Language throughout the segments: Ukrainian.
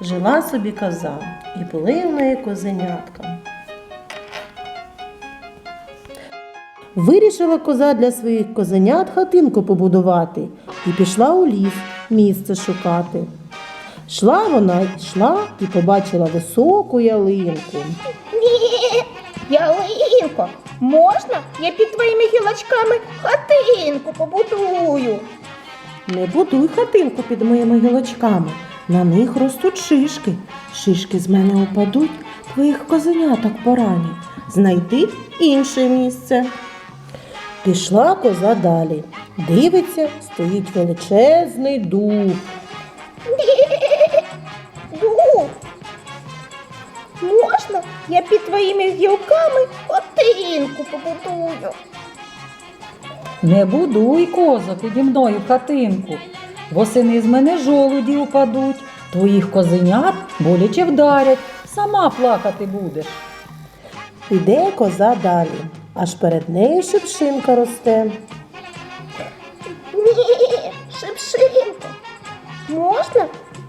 Жила собі коза, і були в неї козенятка. Вирішила коза для своїх козенят хатинку побудувати і пішла у ліс місце шукати. Йшла вона, йшла і побачила високу ялинку. Ні, ялинко, можна я під твоїми гілочками хатинку побудую? Не будуй хатинку під моїми гілочками. На них ростуть шишки. Шишки з мене упадуть, твоїх козеняток поранять. Знайди інше місце. Пішла коза далі. Дивиться, стоїть величезний дуб. Дуб. Можна я під твоїми гілками хатинку побудую? Не будуй, коза, піді мною хатинку. Восени з мене жолуді упадуть, твоїх козенят боляче вдарять, сама плакати будеш. Іде коза далі, аж перед нею шипшинка росте. Ні, шипшинко. Можна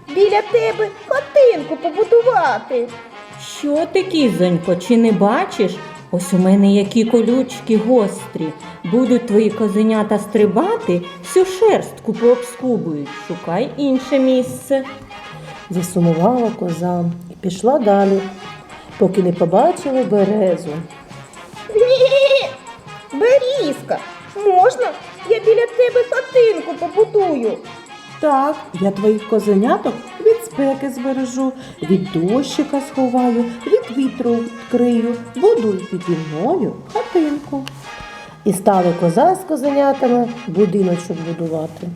біля тебе хатинку побудувати? Що ти, кізонько, чи не бачиш? Ось у мене які колючки гострі. Будуть твої козенята стрибати, всю шерстку пообскубують. Шукай інше місце. Засумувала коза і пішла далі, поки не побачила березу. Ні, Берізка, можна я біля тебе хатинку побудую? Так, я твоїх козеняток від спеки збережу, від дощика сховаю, від вітру крию, будуй піді мною хатинку. І стали коза з козенятами будиночок будувати.